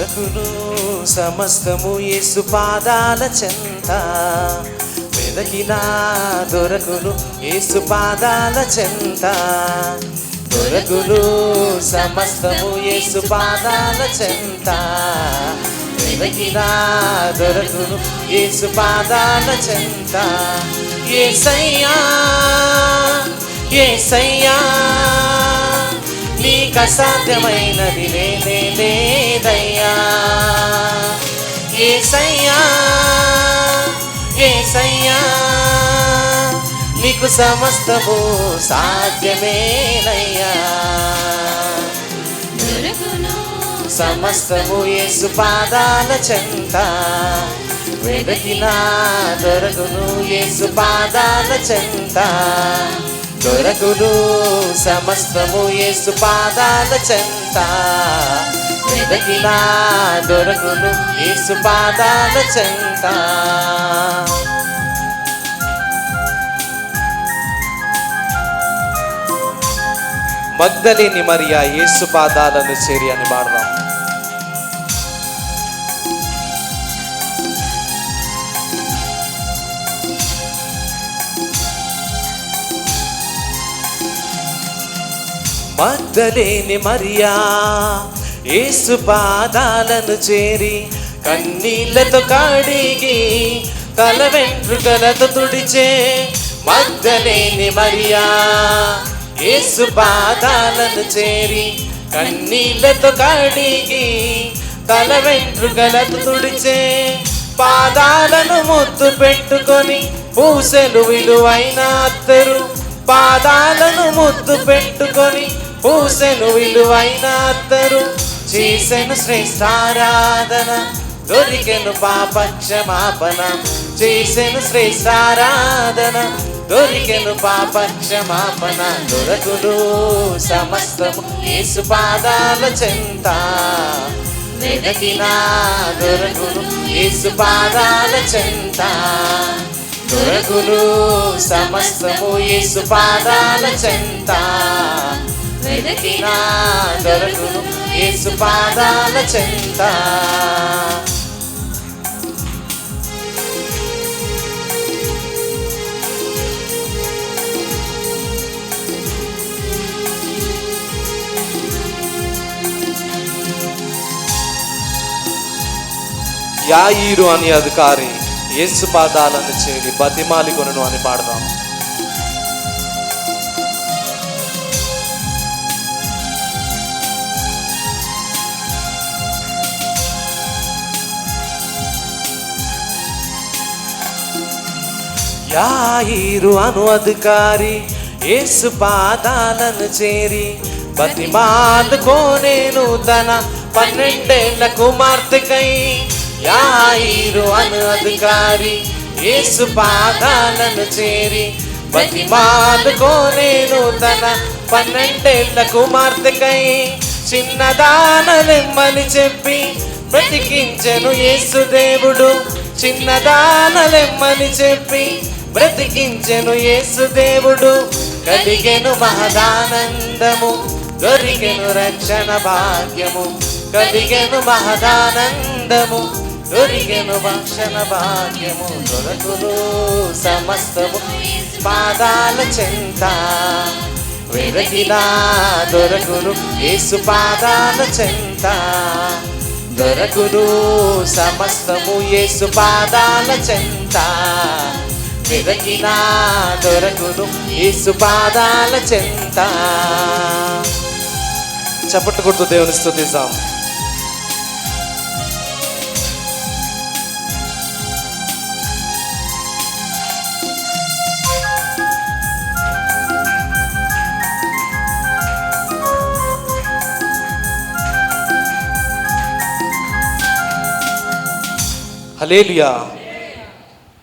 దొరకును సమస్తము యేసు పాదాల చెంత. వెదకినా దొరకును యేసు పాదాల చెంత. దొరకును సమస్తము యేసు పాదాల చెంత. వెదకినా దొరకును యేసు పాదాల చెంత. ఏసయ్యా ఏసయ్యా. నీకు అసాధ్యమైనది లేనే లేదయ్యా. ఏసయ్యా ఏసయ్యా నీకు సమస్తము సాధ్యమేనయ్యా. సమస్తము యేసు పాదాల చెంత. వెదకినా దొరకును యేసు పాదాల చెంత. దొరకును సమస్తము యేసు పాదాల చెంత. వెదకినా దొరకును యేసు పాదాల చెంత. మగ్ధలేని మరియా యేసు పాదాలను చేరి అని పాడదాం. మద్దలేని మరియా. ఏసు పాదాలను చేరి కన్నీళ్ళతో కాడిగి తల వెంట్రుకలతో తుడిచే మద్దలేని మరియా. ఏసు పాదాలను చేరి కన్నీళ్ళతో కాడిగి తల వెంట్రుకలతో తుడిచే పాదాలను ముద్దు పెట్టుకొని పూసెలు విలువైన అత్తరు. పాదాలను ముద్దు పెట్టుకొని పూసెను విలువైన అత్తరు చేసెను శ్రేష్టారాధన దొరికెను పాప క్షమాపణ చేసెను శ్రేష్టారాధన దొరికెను పాప క్షమాపణ దొరకును సమస్తము యేసు పాదాల చెంత. వెదకినా దొరకును యేసు పాదాల చెంత. దొరకును సమస్తము యేసు పాదాల చెంతా. వెదకినా దొరకును యేసు పాదాల చెంత. యాయిరు అని అధికారి యేసు పాదాలను చేరి బతిమాలి కొనను అని పాడదాం. యాయిరు అను అధికారి యేసు పాదాలను చేరి బతిమాలుకోనేను తన పన్నెండేళ్ళ కుమార్తెకై. యాయిరు అను అధికారి యేసు పాదాలను చేరి బతిమాలుకోనేను తన పన్నెండేళ్ళ కుమార్తెకై. చిన్నదానలెమ్మని చెప్పి బ్రతికించెను యేసు దేవుడు చిన్నదానలెమ్మని చెప్పి బ్రతికించెను యేసు దేవుడు. కలిగెను మహదానందము. దొరికెను రక్షణ భాగ్యము. కలిగెను మహదానందము. దొరికెను భక్షణ భాగ్యము. దొరకును సమస్తము పాదాల చెంత. వెదకినా దొరకును యేసు పాదాల చెంత. దొరకును సమస్తము యేసు పాదాల చెంత. వెదకినా దొరకును యేసు పాదాల చెంత. చప్పట్లు కొడుతూ దేవుని స్థుతిద్దాం హలేలుయా